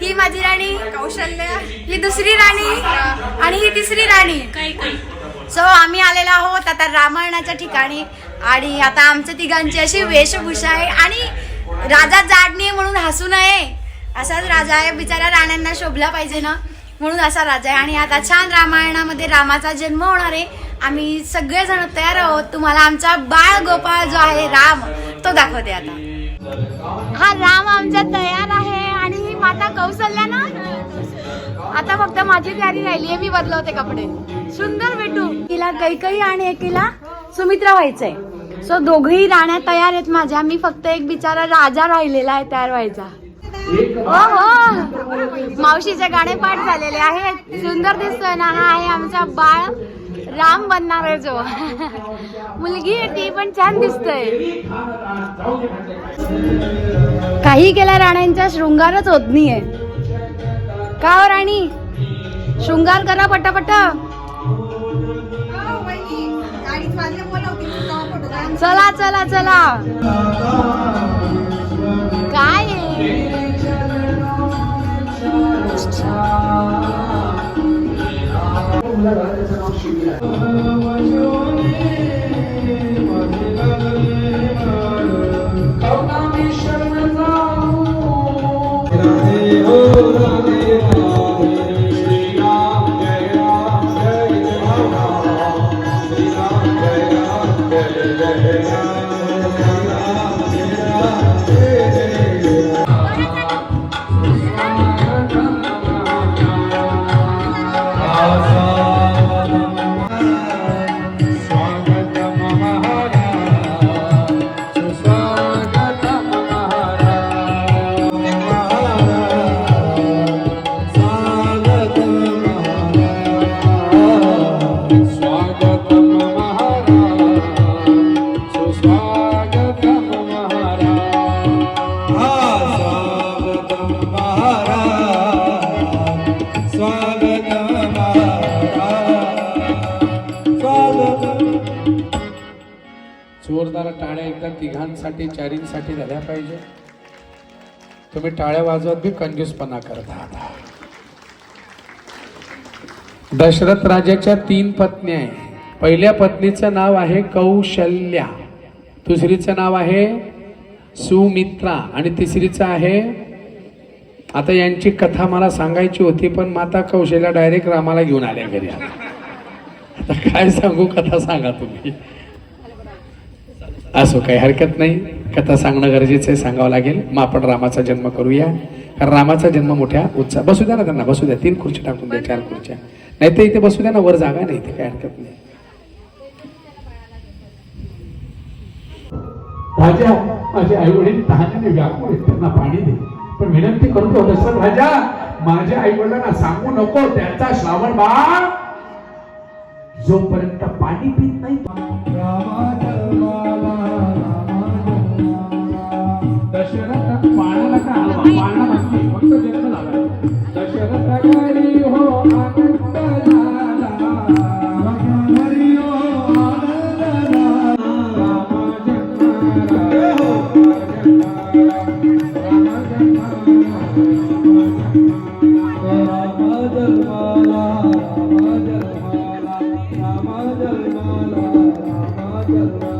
ही माझी राणी कौशल्य ही दुसरी राणी आणि ही तिसरी राणी. सो आम्ही आलेलो आहोत आता रामायणाच्या ठिकाणी आणि आता आमच्या तिघांची अशी वेशभूषा आहे आणि राजा जाड नाही म्हणून हसू नये. असाच राजा आहे बिचाऱ्या राण्यांना शोभला पाहिजे ना म्हणून असा राजा आहे. आणि आता छान रामायणामध्ये रामाचा जन्म होणार आहे. आम्ही सगळेजण तयार आहोत. तुम्हाला आमचा बाळ गोपाळ जो आहे राम तो दाखवते आता. हा राम आमचा तयार आहे. माता कौशल्या ना? आता फक्त माझी तयारी राहिली आहे मी बदलवते कपडे. सुंदर भेटू तिला कैकई आणि एकीला सुमित्रा व्हायचंय. सो दोघही राण्या तयार आहेत माझ्या. मी फक्त एक बिचारा राजा राहिलेला आहे तयार व्हायचा. हो हो. मावशीचे गाणे पाठ झालेले आहेत. सुंदर दिसतोय ना? हा आहे आमचा बाळ. राम बनणार आहे जो. मुलगी आहे ती पण छान दिसतय. काही केला राण्यांचा शृंगारच होत नाहीये. का हो राणी? शृंगार करा पटापट. चला चला चला. काय 我们来到这场训练 तिघांसाठी चारींसाठी झाल्या पाहिजे. तुम्ही टाळ्या वाजवत बी कंजूसपणा करता दशरथ राजाच्या तीन पत्नी आहे पहिल्या पत्नीचं नाव आहे कौशल्या. दुसरीचं नाव आहे सुमित्रा. आणि तिसरीचं आहे आता यांची कथा मला सांगायची होती पण माता कौशल्या डायरेक्ट रामाला घेऊन आल्या घरी. आता काय सांगू कथा सांगा तुम्ही. असो काही हरकत नाही. कथा सांगणं गरजेचं आहे सांगावं लागेल. मग आपण रामाचा जन्म करूया. कारण रामाचा जन्म मोठ्या उत्साह बसू द्या ना त्यांना बसू द्या. तीन खुर्ची टाकून द्या चार खुर्च्या. नाही तर इथे बसू द्या ना वर जागा नाही इथे काय हरकत नाही. राजा माझे आई वडील तहाने व्याकुळ आहेत त्यांना पाणी दे. पण विनंती करतो दशरथ राजा माझ्या आई वडिलांना सांगू नको त्याचा श्रावण बाळ जोपर्यंत पाणी पित नाही दशरथ पाण्याला का हलवा बाकी फक्त जन्म झाला. दशरथ घरी हो आनंद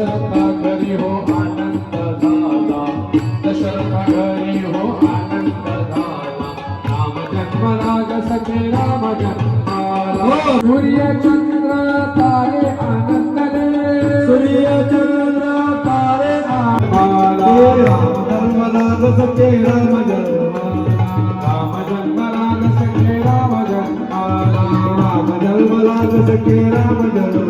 दशरथा घरी हो आनंद झाला. दशरथा घरी हो आनंद झाला. राम जन्म राग सखे राम जन्माला हो. सूर्य चंद्र तारे आनंद सूर्य चंद्र तारे आनंद राम धर्म राग सखे राम जन्म राम जन्म राग सखे राम जन्माला राम जन्म राग सखे राम जन्म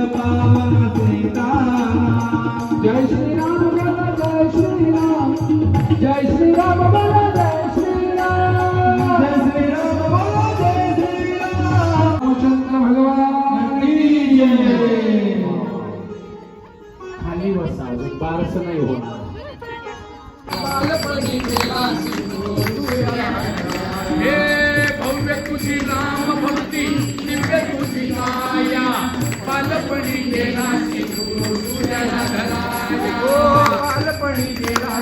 हे भव्य तुझी नाम भक्ती दिव्य तुझी माया बालपणी गेला शिकू तुझ्या घराया हो, बालपणी गेला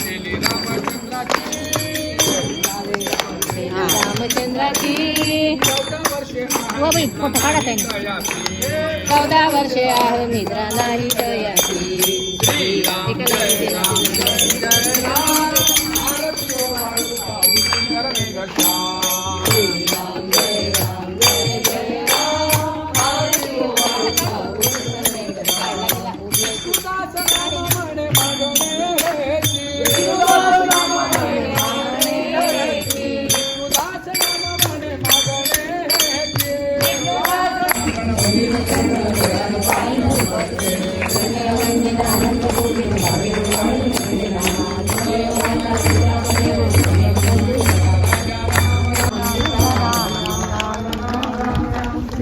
केली रामचंद्राची. हो. बाई फोटो आयासी. चौदा वर्षे आहो निद्रा नाही दयाची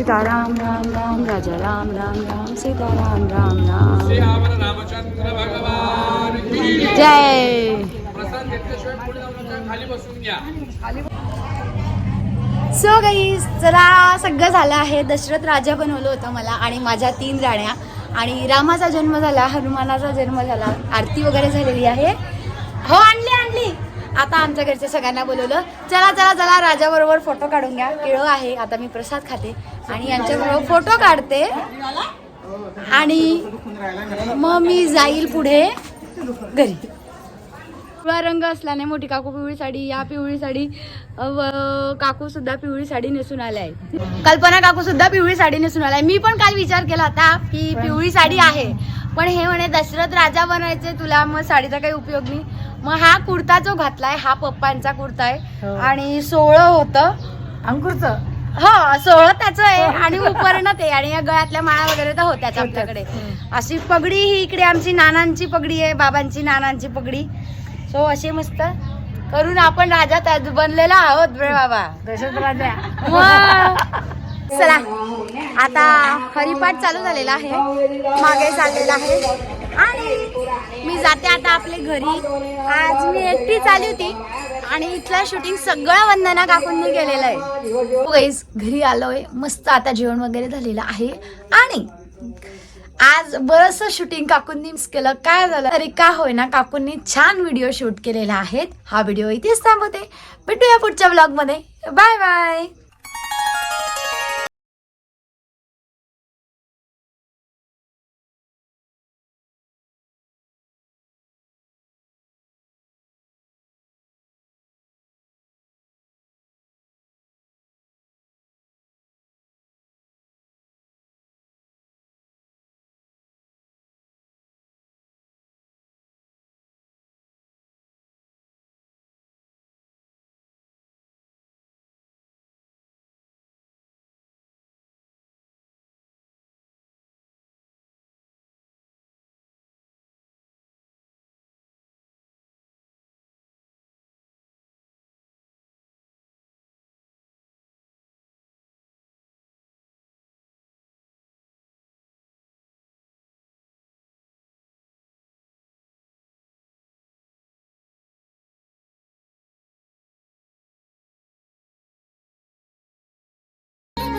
सीताराम राम राम राजा राम राम राम सीताराम राम राम। श्रीराम रामचंद्र भगवान की जय। सो काही जरा सगळं झालं आहे. दशरथ राजा बनवलं होतं मला आणि माझ्या तीन राण्या. आणि रामाचा जन्म झाला हनुमानाचा जन्म झाला आरती वगैरे झालेली आहे. हो आणली. आता आमच्या घरच्या सगळ्यांना बोलवलं चला चला चला राजाबरोबर फोटो काढून घ्या. केळं आहे आता मी प्रसाद खाते. आणि यांच्याबरोबर फोटो काढते. आणि मग मी जाईल पुढे घरी. पिवळा रंग असल्याने मोठी काकू पिवळी साडी या पिवळी साडी व काकू सुद्धा पिवळी साडी नेसून आल्या आहे कल्पना काकू सुद्धा पिवळी साडी नेसून आलाय मी पण काल विचार केला होता की पिवळी साडी आहे. पण हे म्हणे दशरथ राजा बनायचे तुला मग साडीचा काही उपयोग नाही. मग हा कुर्ता जो घातलाय हा पप्पांचा कुर्ता आहे. आणि सोहळं होतं. अंकुरचं? हो सोहळं त्याचं आहे आणि उपरणं ते. आणि या गळ्यातल्या माळा वगैरे तर होत्याच. आपल्याकडे. अशी पगडी ही इकडे आमची नानांची पगडी आहे बाबांची नानांची पगडी. सो अशी मस्त. करून आपण राजा त्यात बनलेला आहोत रे बाबा. मग. चला. आता हरिपाठ चालू झालेला आहे. मागे चाललेला आहे. मी जाते आता आपले घरी. आज मी एकटीच आली होती आणि इथलं शूटिंग सगळं वंदना काकूंनी केलेलं आहे. हो घरी आलोय. मस्त आता जेवण वगैरे झालेलं आहे. आणि आज बरस शूटिंग काकूंनी केलं. काय झालं? तरी का होईना काकूंनी छान व्हिडिओ शूट केलेला आहेत. हा व्हिडिओ इथेच थांबवते. भेटूया पुढच्या ब्लॉगमध्ये. Bye bye